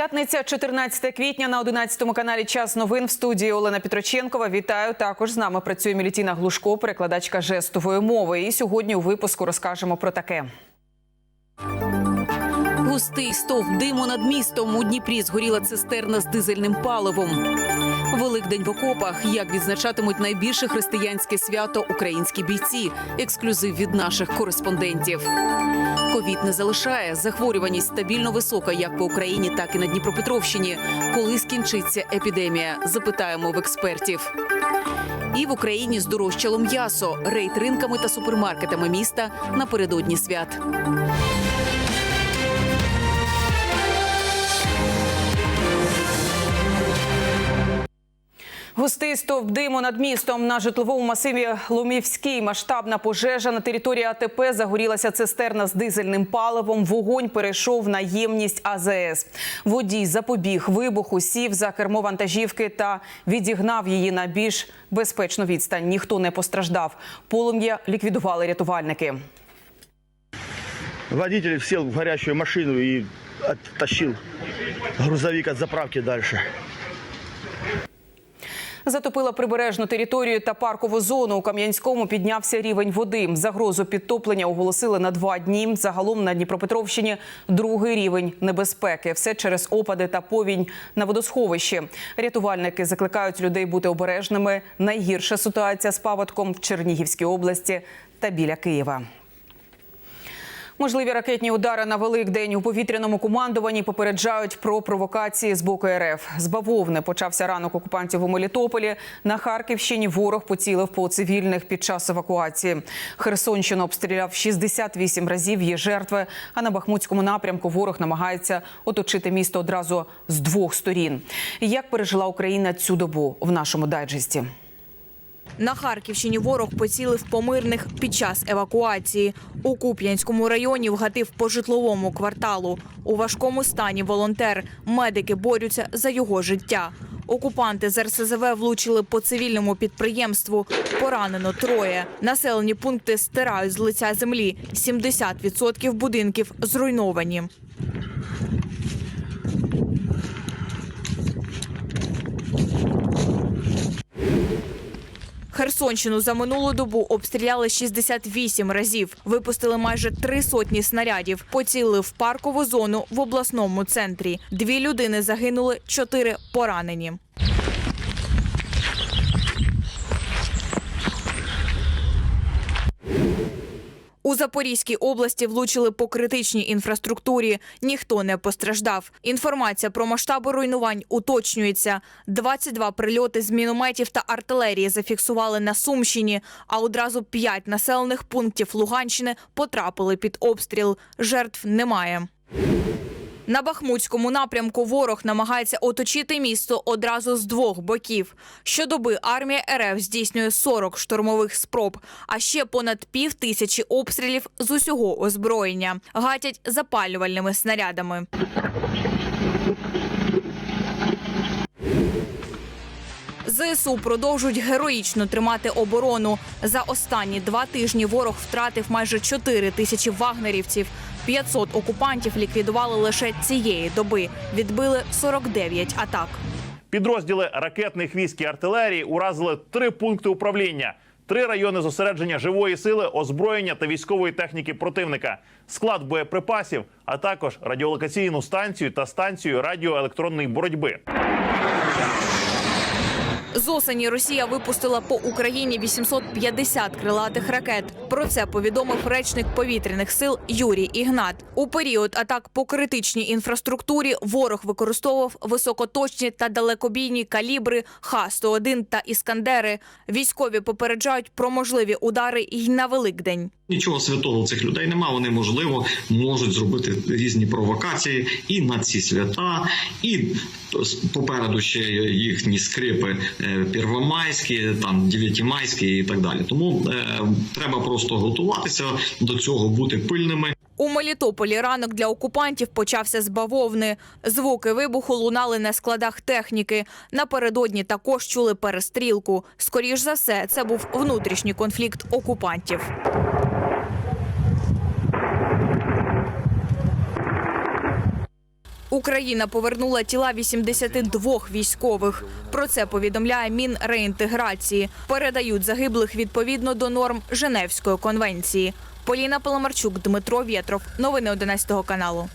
П'ятниця, 14 квітня на 11 каналі Час новин в студії Олена Петроченкова. Вітаю. Також з нами працює Мілітіна Глушко, перекладачка жестової мови. І сьогодні у випуску розкажемо про таке. Густий стовп диму над містом. У Дніпрі згоріла цистерна з дизельним паливом. Великдень в окопах. Як відзначатимуть найбільше християнське свято українські бійці. Ексклюзив від наших кореспондентів. Ковід не залишає. Захворюваність стабільно висока як по Україні, так і на Дніпропетровщині. Коли скінчиться епідемія? Запитаємо в експертів. І в Україні здорожчало м'ясо. Рейд ринками та супермаркетами міста напередодні свят. Густий стовп диму над містом на житловому масиві Ломівський. Масштабна пожежа на території АТП загорілася цистерна з дизельним паливом. Вогонь перейшов на ємність АЗС. Водій запобіг вибуху, сів за кермо вантажівки та відігнав її на більш безпечну відстань. Ніхто не постраждав. Полум'я ліквідували рятувальники. Водитель сел в горящую машину и оттащил грузовик от заправки дальше. Затопила прибережну територію та паркову зону. У Кам'янському піднявся рівень води. Загрозу підтоплення оголосили на два дні. Загалом на Дніпропетровщині другий рівень небезпеки. Все через опади та повінь на водосховищі. Рятувальники закликають людей бути обережними. Найгірша ситуація з паводком в Чернігівській області та біля Києва. Можливі ракетні удари на Великдень у повітряному командуванні попереджають про провокації з боку РФ. З бавовни почався ранок окупантів у Мелітополі. На Харківщині ворог поцілив по цивільних під час евакуації. Херсонщину обстріляв 68 разів. Є жертви. А на Бахмутському напрямку ворог намагається оточити місто одразу з двох сторін. Як пережила Україна цю добу в нашому дайджесті? На Харківщині ворог поцілив по мирних під час евакуації. У Куп'янському районі вгатив по житловому кварталу. У важкому стані волонтер. Медики борються за його життя. Окупанти з РСЗВ влучили по цивільному підприємству. Поранено троє. Населені пункти стирають з лиця землі. 70% будинків зруйновані. Херсонщину за минулу добу обстріляли 68 разів. Випустили майже три сотні снарядів. Поцілили в паркову зону в обласному центрі. Дві людини загинули, чотири поранені. У Запорізькій області влучили по критичній інфраструктурі. Ніхто не постраждав. Інформація про масштаби руйнувань уточнюється. 22 прильоти з мінометів та артилерії зафіксували на Сумщині, а одразу 5 населених пунктів Луганщини потрапили під обстріл. Жертв немає. На Бахмутському напрямку ворог намагається оточити місто одразу з двох боків. Щодоби армія РФ здійснює 40 штурмових спроб, а ще понад пів тисячі обстрілів з усього озброєння. Гатять запалювальними снарядами. ЗСУ продовжують героїчно тримати оборону. За останні два тижні ворог втратив майже 4 тисячі вагнерівців. 500 окупантів ліквідували лише цієї доби. Відбили 49 атак. Підрозділи ракетних військ і артилерії уразили три пункти управління, три райони зосередження живої сили, озброєння та військової техніки противника, склад боєприпасів, а також радіолокаційну станцію та станцію радіоелектронної боротьби. З осені Росія випустила по Україні 850 крилатих ракет. Про це повідомив речник повітряних сил Юрій Ігнат. У період атак по критичній інфраструктурі ворог використовував високоточні та далекобійні калібри Х-101 та Іскандери. Військові попереджають про можливі удари й на Великдень. Нічого святого цих людей нема. Вони можливо можуть зробити різні провокації і на ці свята, і попереду ще їхні скрипи е, первомайські, там дев'ятимайські і так далі. Тому е, треба просто готуватися до цього, бути пильними. У Мелітополі ранок для окупантів почався з бавовни. Звуки вибуху лунали на складах техніки. Напередодні також чули перестрілку. Скоріш за все, це був внутрішній конфлікт окупантів. Україна повернула тіла 82 військових. Про це повідомляє Мінреінтеграції. Передають загиблих відповідно до норм Женевської конвенції. Поліна Паламарчук, Дмитро Вєтров. Новини 11 каналу.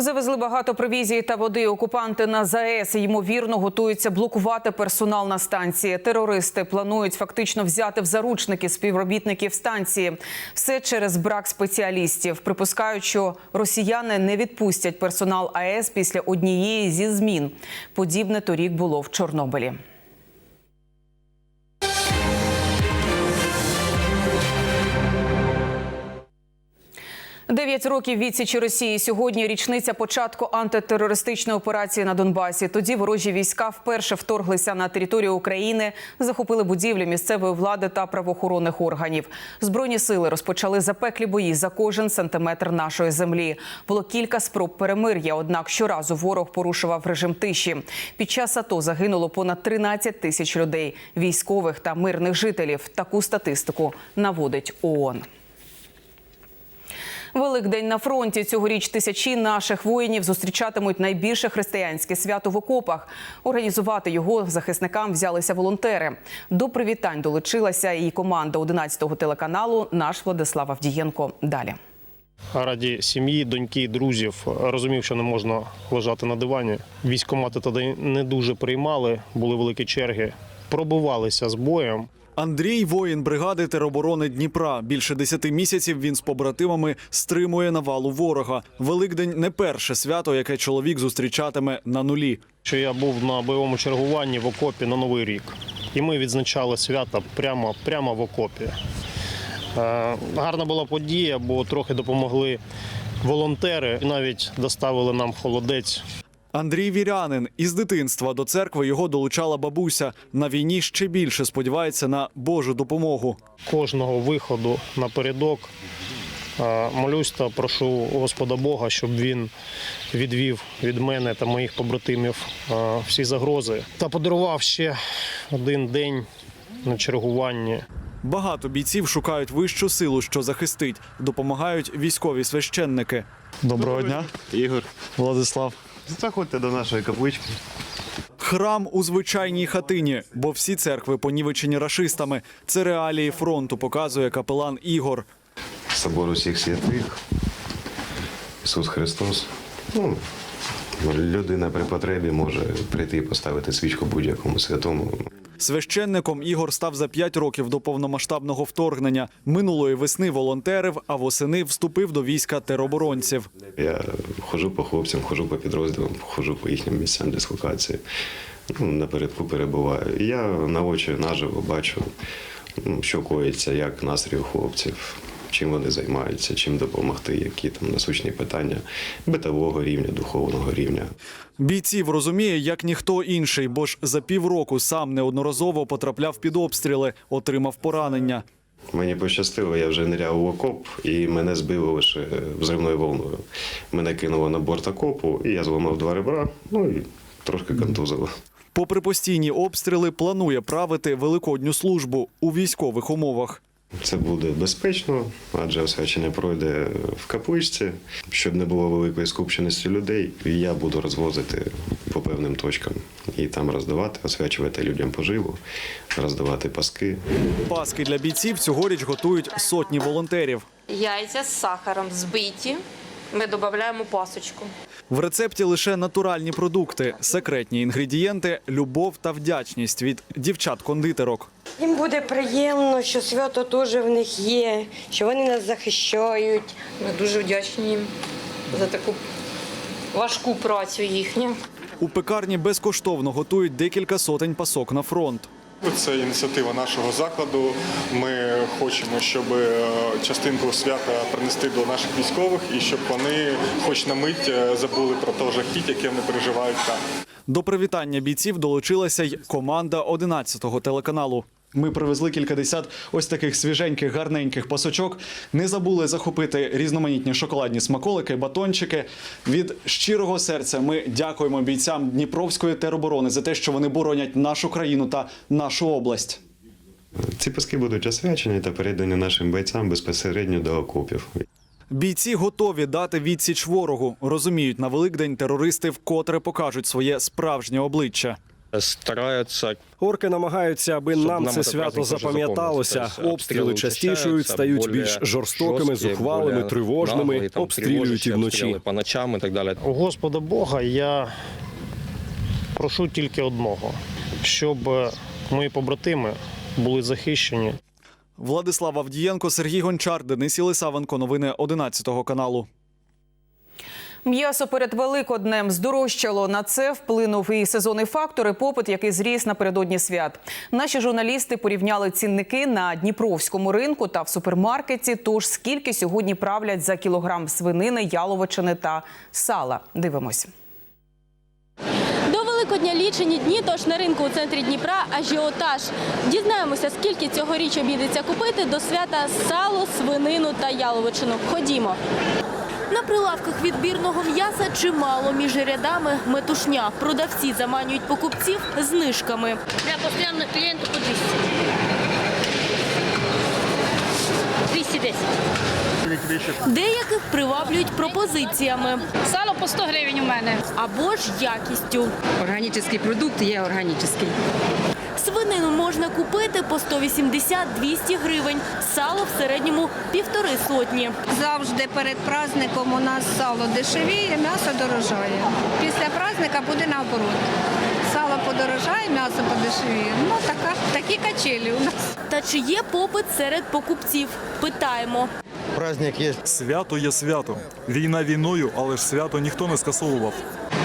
Завезли багато провізії та води. Окупанти на ЗАЕС ймовірно готуються блокувати персонал на станції. Терористи планують фактично взяти в заручники співробітників станції. Все через брак спеціалістів. Припускають, що росіяни не відпустять персонал АЕС після однієї зі змін. Подібне торік було в Чорнобилі. Дев'ять років відсічі Росії. Сьогодні річниця початку антитерористичної операції на Донбасі. Тоді ворожі війська вперше вторглися на територію України, захопили будівлі місцевої влади та правоохоронних органів. Збройні сили розпочали запеклі бої за кожен сантиметр нашої землі. Було кілька спроб перемир'я. Однак щоразу ворог порушував режим тиші. Під час АТО загинуло понад 13 тисяч людей, військових та мирних жителів. Таку статистику наводить ООН. Великдень на фронті цьогоріч тисячі наших воїнів зустрічатимуть найбільше християнське свято в окопах. Організувати його захисникам взялися волонтери. До привітань долучилася і команда 11-го телеканалу. Наш Владислав Авдієнко. Далі. раді сім'ї, доньки, друзів розумів, що не можна лежати на дивані. Військомати тоді не дуже приймали, були великі черги, пробивалися з боєм. Андрій воїн бригади тероборони Дніпра. Більше десяти місяців він з побратимами стримує навалу ворога. Великдень не перше свято, яке чоловік зустрічатиме на нулі. Що я був на бойовому чергуванні в окопі на Новий рік. І ми відзначали свята прямо, прямо в окопі. Е, гарна була подія, бо трохи допомогли волонтери і навіть доставили нам холодець Андрій вірянин із дитинства до церкви його долучала бабуся. На війні ще більше сподівається на Божу допомогу. кожного виходу напередок. Молюсь та прошу Господа Бога, щоб він відвів від мене та моїх побратимів всі загрози та подарував ще один день на чергуванні. Багато бійців шукають вищу силу, що захистить. Допомагають військові священники. Доброго дня, Ігор, Владислав. Заходьте до нашої каплички. Храм у звичайній хатині, бо всі церкви понівечені рашистами. Це реалії фронту, показує капелан Ігор. Собор усіх святих. Ісус Христос. Ну, людина при потребі може прийти і поставити свічку будь-якому святому. Священником Ігор став за п'ять років до повномасштабного вторгнення. Минулої весни волонтерив, а восени вступив до війська тероборонців. Я ходжу по хлопцям, ходжу по підрозділам, ходжу по їхнім місцям дислокації. Ну, напередку перебуваю. Я на очі наживо бачу, ну, що коїться, як настрій у хлопців, чим вони займаються, чим допомогти, які там насущні питання битового рівня, духовного рівня. Бійців розуміє, як ніхто інший, бо ж за півроку сам неодноразово потрапляв під обстріли, отримав поранення. Мені пощастило, я вже ниряв в окоп, і мене збило лише взривною волною. Мене кинуло на борт окопу, і я зламав два ребра, ну і трошки контузило. Попри постійні обстріли, планує правити великодню службу у військових умовах. Це буде безпечно, адже освячення пройде в капличці, щоб не було великої скупченості людей. І я буду розвозити по певним точкам і там роздавати, освячувати людям поживу, роздавати паски. Паски для бійців цьогоріч готують сотні волонтерів. Яйця з сахаром збиті. Ми додаємо пасочку. В рецепті лише натуральні продукти, секретні інгредієнти, любов та вдячність від дівчат-кондитерок. Їм буде приємно, що свято теж в них є, що вони нас захищають. Ми дуже вдячні їм за таку важку працю їхню. У пекарні безкоштовно готують декілька сотень пасок на фронт. Це ініціатива нашого закладу. Ми хочемо, щоб е, частинку свята принести до наших військових і щоб вони, хоч на мить, е, забули про те жахіття, яке вони переживають там. До привітання бійців долучилася й команда 11-го телеканалу. Ми привезли кількадесят ось таких свіженьких, гарненьких пасочок. Не забули захопити різноманітні шоколадні смаколики, батончики. Від щирого серця ми дякуємо бійцям Дніпровської тероборони за те, що вони боронять нашу країну та нашу область. Ці паски будуть освячені та передані нашим бойцям безпосередньо до окопів. Бійці готові дати відсіч ворогу. Розуміють, на Великдень терористи вкотре покажуть своє справжнє обличчя. Стараються Орки намагаються, аби Щоб нам це свято запам'яталося. Обстріли частішують, стають більш жорстокими, зухвалими, тривожними, наглі, там, обстрілюють і вночі. по ночам і так далі. У Господа Бога я прошу тільки одного, щоб е, мої побратими були захищені. Владислав Авдієнко, Сергій Гончар, Денис Єлисавенко. Новини 11 каналу. М'ясо перед Великоднем здорожчало. На це вплинув і сезонний фактор, і попит, який зріс напередодні свят. Наші журналісти порівняли цінники на Дніпровському ринку та в супермаркеті. Тож скільки сьогодні правлять за кілограм свинини, яловичини та сала? Дивимось. До Великодня лічені дні, тож на ринку у центрі Дніпра ажіотаж. Дізнаємося, скільки цьогоріч обійдеться купити до свята сало, свинину та яловичину. Ходімо. На прилавках відбірного м'яса чимало між рядами метушня. Продавці заманюють покупців знижками. Я постійно клієнту по 200. 210. Деяких приваблюють пропозиціями Сало по 100 гривень у мене. або ж якістю. Органічний продукт є органічний. Свинину можна купити по 180-200 гривень, сало в середньому півтори сотні. Завжди перед праздником у нас сало дешевіє, м'ясо дорожає. Після праздника буде наоборот. Сало подорожає, м'ясо подешевіє. Ну, така, такі качелі у нас. Та чи є попит серед покупців? Питаємо. Праздник є. Свято є свято. Війна війною, але ж свято ніхто не скасовував.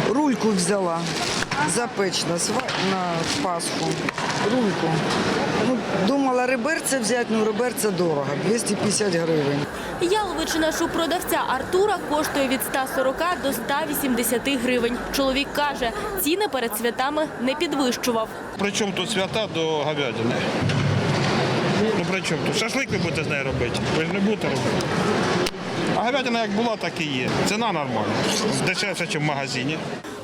Рульку взяла запечна на Пасху. Рульку. Ну, думала реберце взяти, ну реберце дорого, 250 гривень. Яловичина продавця Артура коштує від 140 до 180 гривень. Чоловік каже, ціни перед святами не підвищував. Причому тут свята до говядини? Ну при чому тут? Шашлик ви будете з нею робити. Ви ж не будете робити. А говядина як була, так і є. Ціна нормальна. Дешевше, ніж в магазині.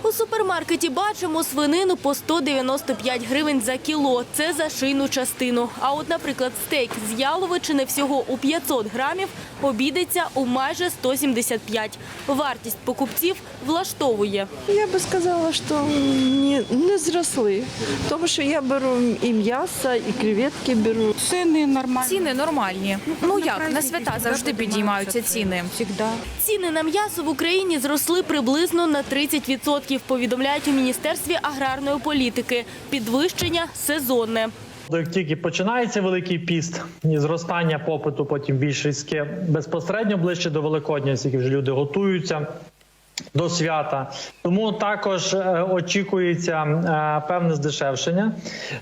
У супермаркеті бачимо свинину по 195 гривень за кіло. Це за шийну частину. А от, наприклад, стейк з яловичини всього у 500 грамів обійдеться у майже 175. Вартість покупців влаштовує. Я би сказала, що не, не зросли. Тому що я беру і м'ясо, і креветки беру. Ціни нормальні. Ціни нормальні. Ну як на свята завжди підіймаються ціни. Ціни на м'ясо в Україні зросли приблизно на 30%, повідомляють у Міністерстві аграрної політики. Підвищення сезонне. Як тільки починається великий піст і зростання попиту, потім більш різке безпосередньо ближче до Великодня, оскільки вже люди готуються. До свята тому також е, очікується е, певне здешевшення.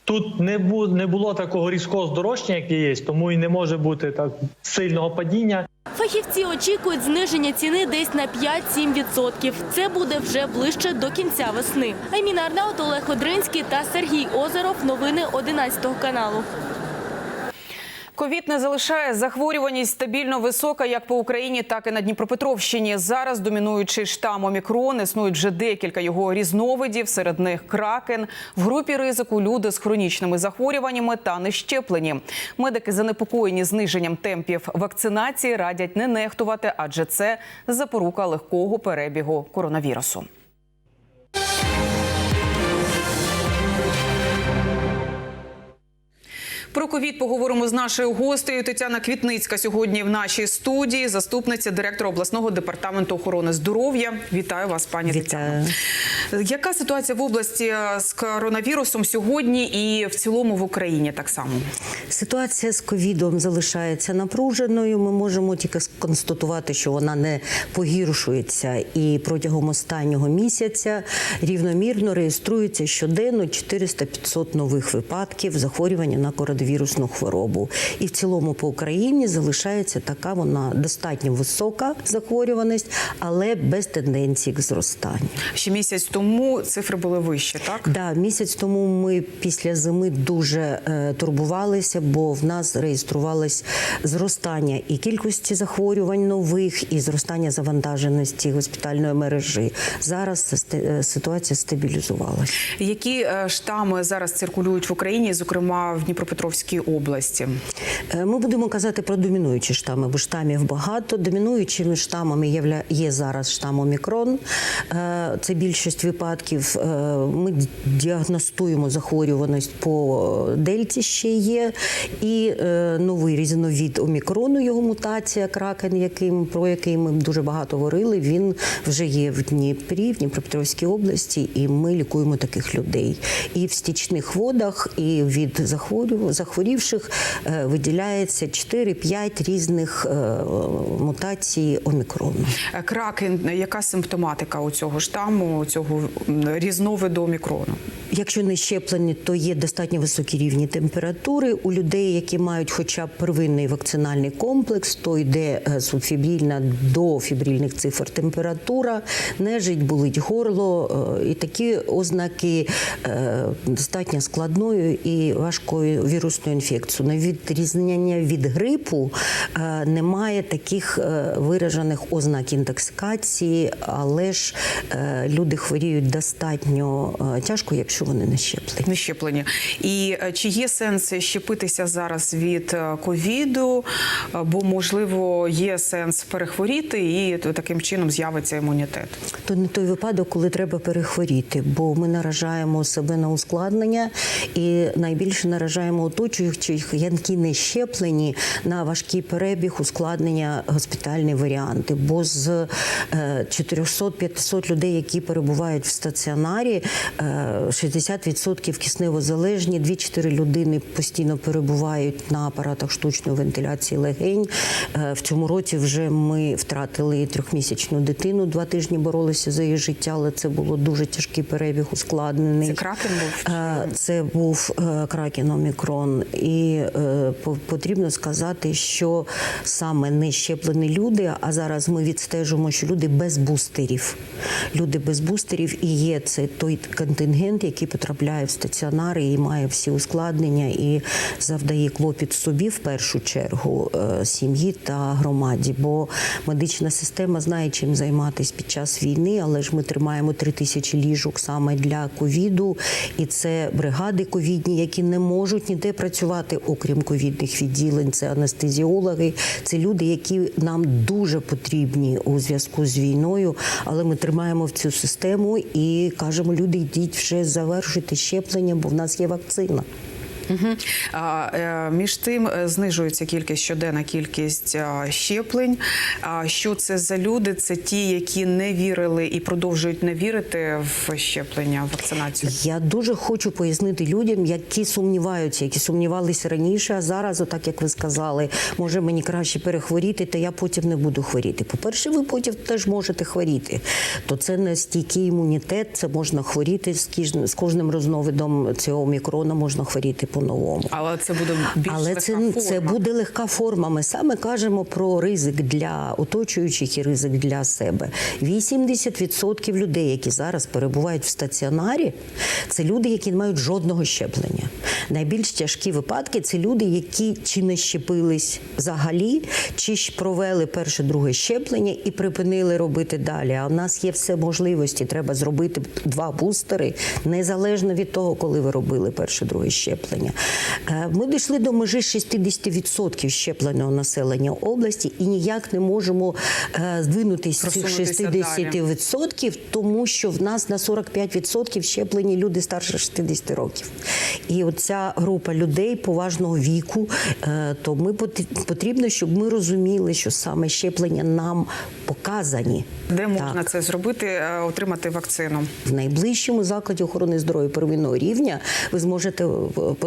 Тут не не було такого різкого здорожчання, як є, тому і не може бути так сильного падіння. Фахівці очікують зниження ціни десь на 5-7%. Це буде вже ближче до кінця весни. Айміна Арнаут, Олег Одринський та Сергій Озеров. Новини 11 каналу. Ковід не залишає захворюваність стабільно висока як по Україні, так і на Дніпропетровщині. Зараз домінуючий штам Омікрон існують вже декілька його різновидів. Серед них кракен. В групі ризику люди з хронічними захворюваннями та нещеплені. Медики занепокоєні зниженням темпів вакцинації радять не нехтувати, адже це запорука легкого перебігу коронавірусу. Про ковід поговоримо з нашою гостею. Тетяна Квітницька сьогодні в нашій студії, заступниця директора обласного департаменту охорони здоров'я. Вітаю вас, пані Тетяно. Яка ситуація в області з коронавірусом сьогодні і в цілому в Україні так само? Ситуація з ковідом залишається напруженою. Ми можемо тільки констатувати, що вона не погіршується, і протягом останнього місяця рівномірно реєструється щоденно 400-500 нових випадків захворювання на коронавірусну хворобу. І в цілому по Україні залишається така вона достатньо висока захворюваність, але без тенденції к зростанню. Ще місяць тому цифри були вищі, так? Да, місяць тому ми після зими дуже е, турбувалися, бо в нас реєструвалось зростання і кількості захворювань нових, і зростання завантаженості госпітальної мережі. Зараз е, ситуація стабілізувалася. Які е, штами зараз циркулюють в Україні, зокрема в Дніпропетровській області? Е, Ми будемо казати про домінуючі штами, бо штамів багато. Домінуючими штамами є, зараз штам Омікрон. Е, Це більшість випадків. Е, Ми діагностуємо захворюваність по дельті ще є. І новий різновид Омікрону, його мутація, кракен, яким, про який ми дуже багато говорили, він вже є в Дніпрі, в Дніпропетровській області, і ми лікуємо таких людей. І в стічних водах, і від захворю- захворівших е, виділяється 4-5 різних е, мутацій омікрону. Е, Кракен, яка симптоматика у цього штаму, цього різновиду омікрону? Якщо не щеплені, то є достатньо високі рівні температури. У людей, які мають хоча б первинний вакцинальний комплекс, то йде е, субфібрильна до фібрильних цифр температура, нежить, болить горло. е, І такі ознаки е, достатньо складною і важкою вірусною інфекцією. На відрізняння від грипу немає таких виражених ознак інтоксикації, але ж люди хворіють достатньо тяжко, якщо вони не щеплені. Не щеплені. І е, чи є сенс щепитися зараз від е, ковіду? Е, Бо можливо є сенс перехворіти, і таким чином з'явиться імунітет. То не той випадок, коли треба перехворіти, бо ми наражаємо себе на ускладнення і найбільше наражаємо оточуючих, які не щеплені на важкий перебіг, ускладнення, госпітальні варіанти. Бо з е, 400-500 людей, які перебувають в стаціонарі, 60% кисневозалежні, 2-4 людини постійно перебувають на апаратах штучної вентиляції легень. Е, В цьому році вже ми втратили трьохмісячну дитину. Два тижні боролися за її життя, але це було дуже тяжкий перебіг, ускладнений. Це кракен був? Е, Це був е, кракен Омікрон. І потрібно сказати, що саме не щеплені люди, а зараз ми відстежуємо, що люди без бустерів. Люди без бустерів і є це той контингент, який потрапляє в стаціонари і має всі ускладнення і завдає клопіт собі в першу чергу е, сім'ї та громаді. Бо медична система знає, чим займатися під час війни, але ж ми тримаємо три тисячі ліжок саме для ковіду, і це бригади ковідні, які не можуть ніде працювати, окрім ковідних відділень. Це анестезіологи, це люди, які нам дуже потрібні у зв'язку з війною. Але ми тримаємо в цю систему і кажемо, люди, йдіть вже завершуйте щеплення, бо в нас є вакцина. А, е, між тим е, знижується кількість щоденна кількість щеплень. А що це за люди? Це ті, які не вірили і продовжують не вірити в щеплення, вакцинацію. Я дуже хочу пояснити людям, які сумніваються, які сумнівалися раніше, а зараз, отак як ви сказали, може мені краще перехворіти, та я потім не буду хворіти. По-перше, ви потім теж можете хворіти. То це не стійкий імунітет, це можна хворіти з кожним розновидом цього мікрона, можна хворіти по-новому. Але це буде більш Але легка це, форма. це буде легка форма. Ми саме кажемо про ризик для оточуючих і ризик для себе. 80% людей, які зараз перебувають в стаціонарі, це люди, які не мають жодного щеплення. Найбільш тяжкі випадки це люди, які чи не щепились взагалі, чи ж провели перше друге щеплення і припинили робити далі. А в нас є все можливості. Треба зробити два бустери незалежно від того, коли ви робили перше друге щеплення. Е, Ми дійшли до межі 60% щепленого населення області і ніяк не можемо е, з цих 60%, тому що в нас на 45% щеплені люди старше 60 років. І оця група людей поважного віку, е, то ми потрібно, щоб ми розуміли, що саме щеплення нам показані. Де можна Так. це зробити, отримати вакцину? В найближчому закладі охорони здоров'я первинного рівня ви зможете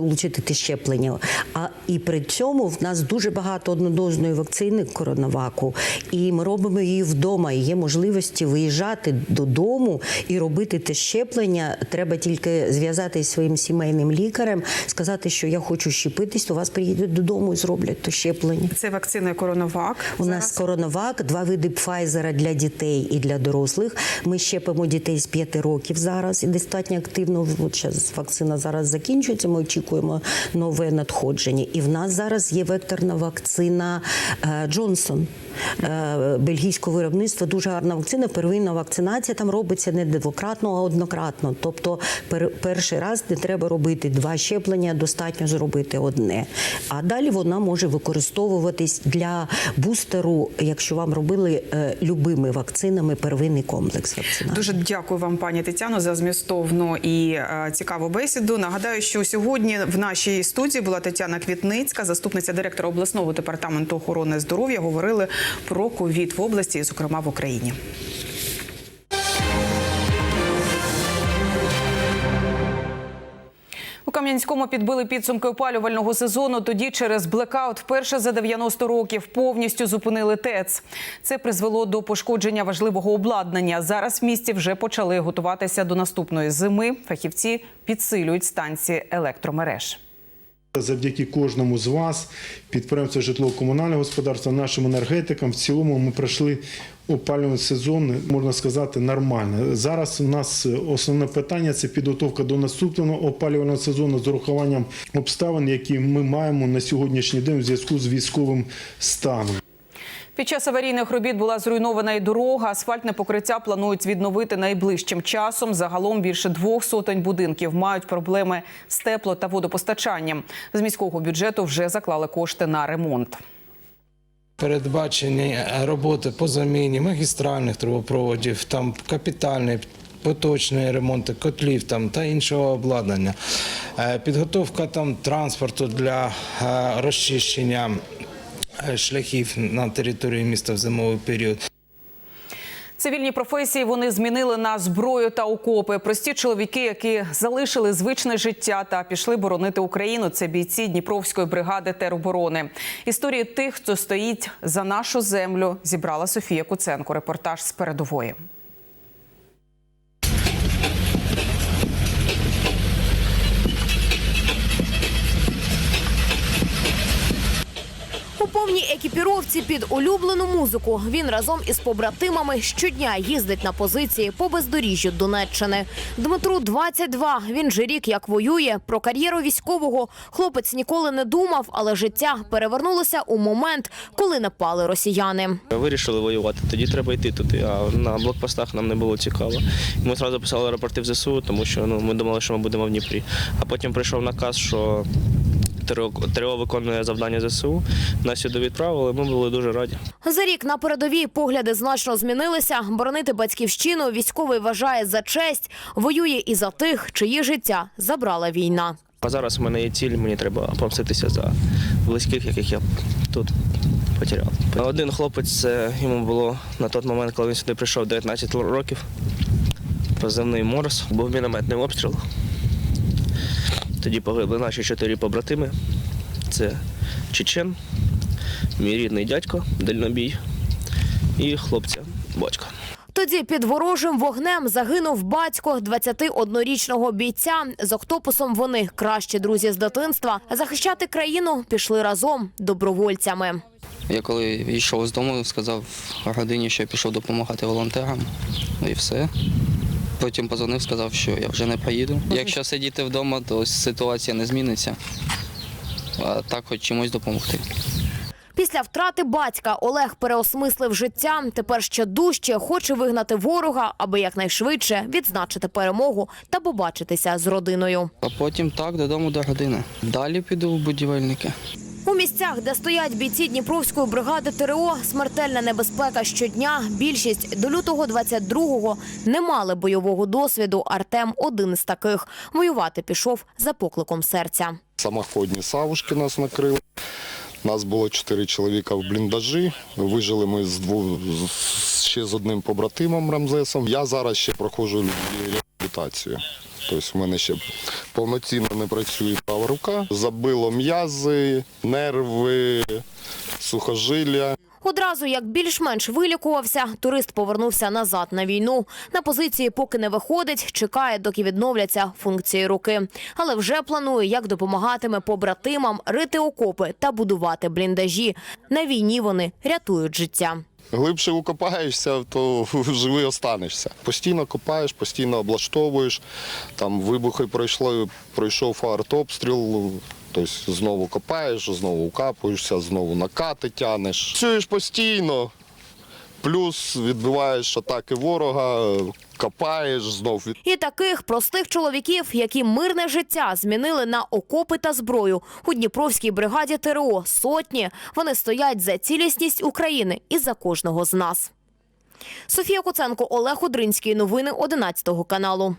отримати те щеплення. А і при цьому в нас дуже багато однодозної вакцини коронаваку, і ми робимо її вдома. І є можливості виїжджати додому і робити те щеплення. Треба тільки зв'язатися зі своїм сімейним лікарем, сказати, що я хочу щепитись, то вас приїдуть додому і зроблять то щеплення. Це вакцина Коронавак. У нас коронавак, два види Пфайзера для дітей і для дорослих. Ми щепимо дітей з 5 років зараз і достатньо активно. От зараз вакцина зараз закінчується. Ми очікуємо нове надходження. І в нас зараз є векторна вакцина е, Джонсон. Е, Бельгійського виробництва дуже гарна вакцина. Первинна вакцинація там робиться не двократно, а однократно. Тобто, пер- перший раз не треба робити два щеплення, достатньо зробити одне. А далі вона може використовуватись для бустеру, якщо вам робили е, любими вакцинами первинний комплекс вакцинації. Дуже дякую вам, пані Тетяно, за змістовну і е, цікаву бесіду. Нагадаю, що сьогодні в нашій студії була Тетяна Квітницька, заступниця директора обласного департаменту охорони здоров'я. Говорили про ковід в області, і, зокрема в Україні. Кам'янському підбили підсумки опалювального сезону. Тоді через блекаут вперше за 90 років повністю зупинили ТЕЦ. Це призвело до пошкодження важливого обладнання. Зараз в місті вже почали готуватися до наступної зими. Фахівці підсилюють станції електромереж. Завдяки кожному з вас, підприємцям житлово-комунального господарства, нашим енергетикам, в цілому ми пройшли опалювальний сезон, можна сказати, нормально. Зараз у нас основне питання це підготовка до наступного опалювального сезону з урахуванням обставин, які ми маємо на сьогоднішній день у зв'язку з військовим станом. Під час аварійних робіт була зруйнована і дорога. Асфальтне покриття планують відновити найближчим часом. Загалом більше двох сотень будинків мають проблеми з тепло та водопостачанням. З міського бюджету вже заклали кошти на ремонт. передбачені роботи по заміні магістральних трубопроводів, там капітальний. Поточний ремонт котлів там та іншого обладнання, Е, підготовка там транспорту для е, розчищення е, шляхів на території міста в зимовий період. Цивільні професії вони змінили на зброю та окопи. Прості чоловіки, які залишили звичне життя та пішли боронити Україну. Це бійці Дніпровської бригади тероборони. Історії тих, хто стоїть за нашу землю, зібрала Софія Куценко. Репортаж з передової. Повній екіпіровці під улюблену музику він разом із побратимами щодня їздить на позиції по бездоріжжю Донеччини. Дмитру 22, Він же рік як воює. Про кар'єру військового хлопець ніколи не думав, але життя перевернулося у момент, коли напали росіяни. Вирішили воювати, тоді треба йти туди. А на блокпостах нам не було цікаво. Ми одразу писали рапорти в ЗСУ, тому що ну ми думали, що ми будемо в Дніпрі. А потім прийшов наказ, що ТРО, ТРО виконує завдання ЗСУ. Нас сюди відправили. Ми були дуже раді. За рік на передовій погляди значно змінилися. Боронити батьківщину військовий вважає за честь, воює і за тих, чиї життя забрала війна. А зараз у мене є ціль, мені треба помститися за близьких, яких я тут потеряв. Один хлопець, це йому було на той момент, коли він сюди прийшов 19 років. Позивний Морс, був мінометний обстріл. Тоді погибли наші чотири побратими. Це Чечен, мій рідний дядько, дальнобій і хлопця батька. Тоді під ворожим вогнем загинув батько 21-річного бійця. З октопусом вони кращі друзі з дитинства. Захищати країну пішли разом добровольцями. Я коли йшов з дому, сказав родині, що я пішов допомагати волонтерам. Ну і все. Потім позвонив, сказав, що я вже не поїду. Якщо сидіти вдома, то ситуація не зміниться. А так хоч чимось допомогти. Після втрати батька Олег переосмислив життя. Тепер ще дужче хоче вигнати ворога, аби якнайшвидше відзначити перемогу та побачитися з родиною. А потім так додому до родини. Далі піду в будівельники. У місцях, де стоять бійці Дніпровської бригади ТРО, смертельна небезпека щодня. Більшість до лютого 22-го не мали бойового досвіду. Артем один з таких. Воювати пішов за покликом серця. Самоходні савушки нас накрили. Нас було чотири чоловіка в бліндажі. Вижили ми з двох ще з одним побратимом Рамзесом. Я зараз ще проходжу реабілітацію. Тобто в мене ще повноцінно не працює права рука. Забило м'язи, нерви, сухожилля. Одразу як більш-менш вилікувався, турист повернувся назад на війну. На позиції поки не виходить, чекає, доки відновляться функції руки. Але вже планує, як допомагатиме побратимам рити окопи та будувати бліндажі. На війні вони рятують життя. Глибше укопаєшся, то живий останешся. Постійно копаєш, постійно облаштовуєш. Там вибухи пройшли, пройшов артобстріл. Тобто знову копаєш, знову укапуєшся, знову накати тянеш. Працюєш постійно, плюс відбиваєш атаки ворога, копаєш, знов. І таких простих чоловіків, які мирне життя змінили на окопи та зброю. У Дніпровській бригаді ТРО сотні. Вони стоять за цілісність України і за кожного з нас. Софія Куценко, Олег Одринський. Новини 11 каналу.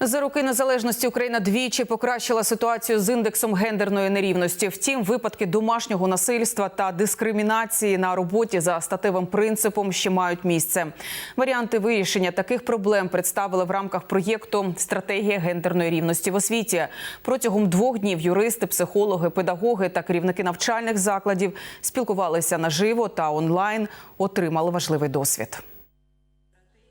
За роки незалежності Україна двічі покращила ситуацію з індексом гендерної нерівності. Втім, випадки домашнього насильства та дискримінації на роботі за статевим принципом ще мають місце. Варіанти вирішення таких проблем представили в рамках проєкту Стратегія гендерної рівності в освіті. Протягом двох днів юристи, психологи, педагоги та керівники навчальних закладів спілкувалися наживо та онлайн, отримали важливий досвід.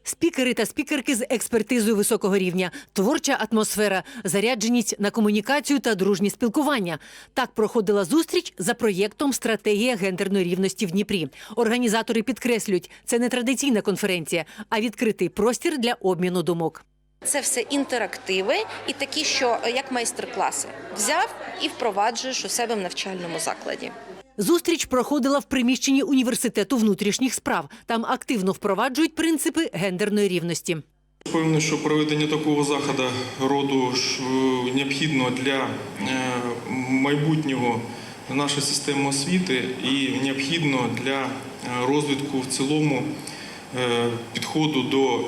Спікери та спікерки з експертизою високого рівня, творча атмосфера, зарядженість на комунікацію та дружні спілкування. Так проходила зустріч за проєктом Стратегія гендерної рівності в Дніпрі. Організатори підкреслюють, це не традиційна конференція, а відкритий простір для обміну думок. Це все інтерактиви і такі, що е, як майстер-класи взяв і впроваджуєш у себе в навчальному закладі. Зустріч проходила в приміщенні університету внутрішніх справ. Там активно впроваджують принципи гендерної рівності. Впевнений, що проведення такого заходу роду е, необхідно для е, майбутнього нашої системи освіти і необхідно для е, розвитку в цілому підходу до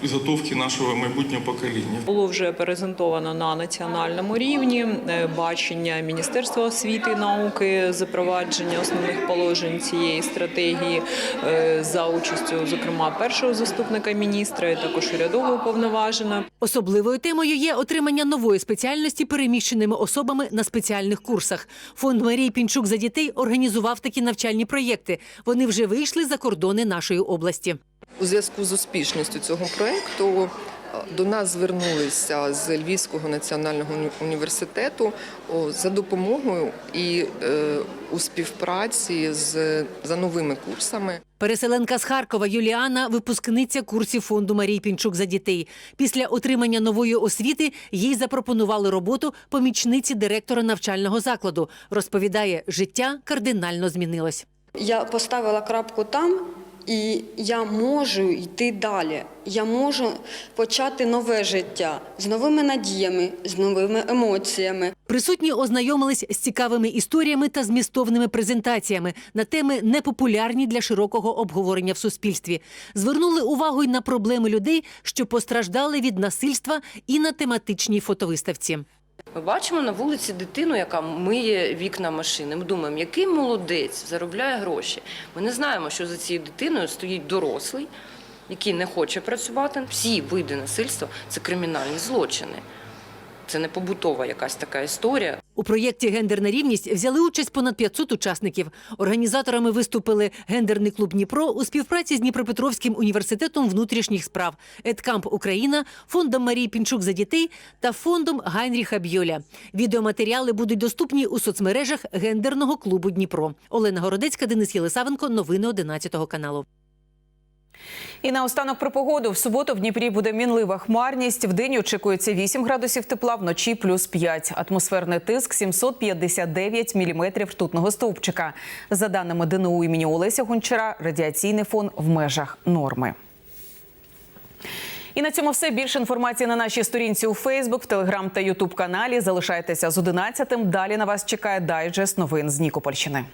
підготовки нашого майбутнього покоління. Було вже презентовано на національному рівні е, бачення Міністерства освіти і науки, запровадження основних положень цієї стратегії е, за участю, зокрема, першого заступника міністра, і також урядового уповноваженого. Особливою темою є отримання нової спеціальності переміщеними особами на спеціальних курсах. Фонд Марії Пінчук за дітей організував такі навчальні проєкти. Вони вже вийшли за кордони нашої області. У зв'язку з успішністю цього проєкту е, до нас звернулися з Львівського національного університету за допомогою і е, у співпраці з за новими курсами. Переселенка з Харкова Юліана, випускниця курсів фонду Марії Пінчук за дітей. Після отримання нової освіти їй запропонували роботу помічниці директора навчального закладу. Розповідає, життя кардинально змінилось. Я поставила крапку там, і я можу йти далі. Я можу почати нове життя з новими надіями, з новими емоціями. Присутні ознайомились з цікавими історіями та змістовними презентаціями на теми непопулярні для широкого обговорення в суспільстві. Звернули увагу й на проблеми людей, що постраждали від насильства, і на тематичній фотовиставці. Ми бачимо на вулиці дитину, яка миє вікна машини. Ми думаємо, який молодець заробляє гроші. Ми не знаємо, що за цією дитиною стоїть дорослий, який не хоче працювати. Всі види насильства це кримінальні злочини. Це не побутова якась така історія. У проєкті Гендерна рівність взяли участь понад 500 учасників. Організаторами виступили гендерний клуб Дніпро у співпраці з Дніпропетровським університетом внутрішніх справ, Едкамп Україна, фондом Марії Пінчук за дітей та фондом Гайнріха Бьоля. Відеоматеріали будуть доступні у соцмережах гендерного клубу Дніпро. Олена Городецька, Денис Єлисавенко. Новини 11 каналу. І наостанок про погоду. В суботу в Дніпрі буде мінлива хмарність. Вдень очікується 8 градусів тепла, вночі плюс 5. Атмосферний тиск 759 міліметрів ртутного стовпчика. За даними ДНУ імені Олеся Гончара, радіаційний фон в межах норми. І на цьому все. Більше інформації на нашій сторінці у Фейсбук, в Телеграм та Ютуб каналі. Залишайтеся з 11-тим. Далі на вас чекає дайджест новин з Нікопольщини.